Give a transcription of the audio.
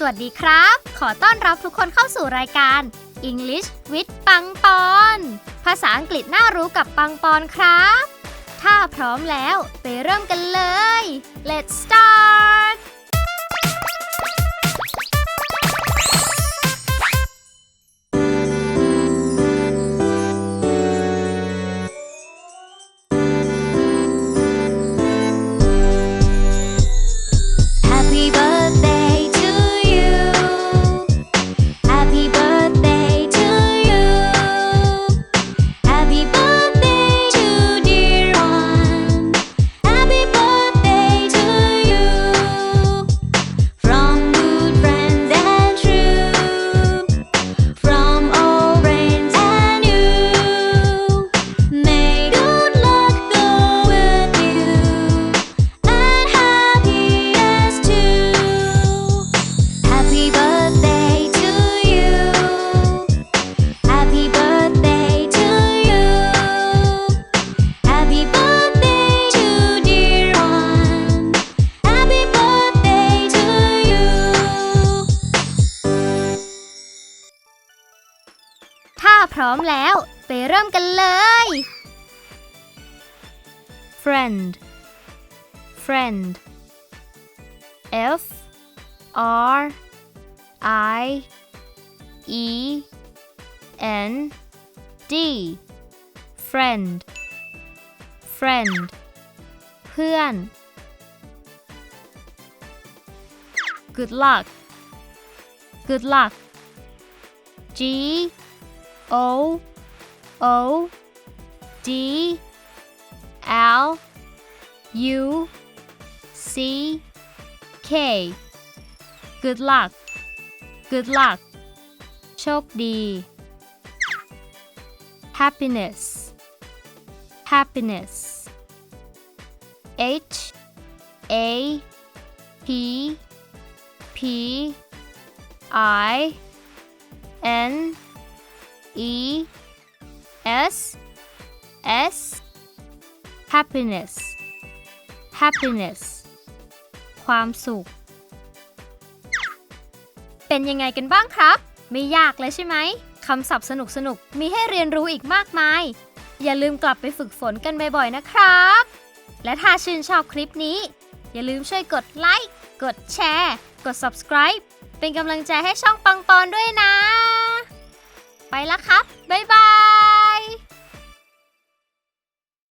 สวัสดีครับ ขอต้อนรับทุกคนเข้าสู่รายการ English with ปังปอน ภาษาอังกฤษน่ารู้กับปังปอนครับ ถ้าพร้อมแล้วไปเริ่มกันเลย Let's start พร้อมแล้ว ไปเริ่มกันเลย friend friend F R I E N D friend friend เพื่อน good luck good luck G O O D L U C K Good luck Good luck โชคดี Happiness Happiness H A P P I N E S S happiness happiness ความสุข เป็นยังไงกันบ้างครับ ไม่ยากเลยใช่ไหมคำศัพท์สนุกๆมีให้เรียนรู้อีกมากมาย อย่าลืมกลับไปฝึกฝนกันบ่อยๆนะครับ และถ้าชื่นชอบคลิปนี้ อย่าลืมช่วยกดไลค์ กดแชร์ กด subscribe เป็นกำลังใจให้ช่องปังปอนด้วยนะ ไปแล้วครับ บ๊ายบาย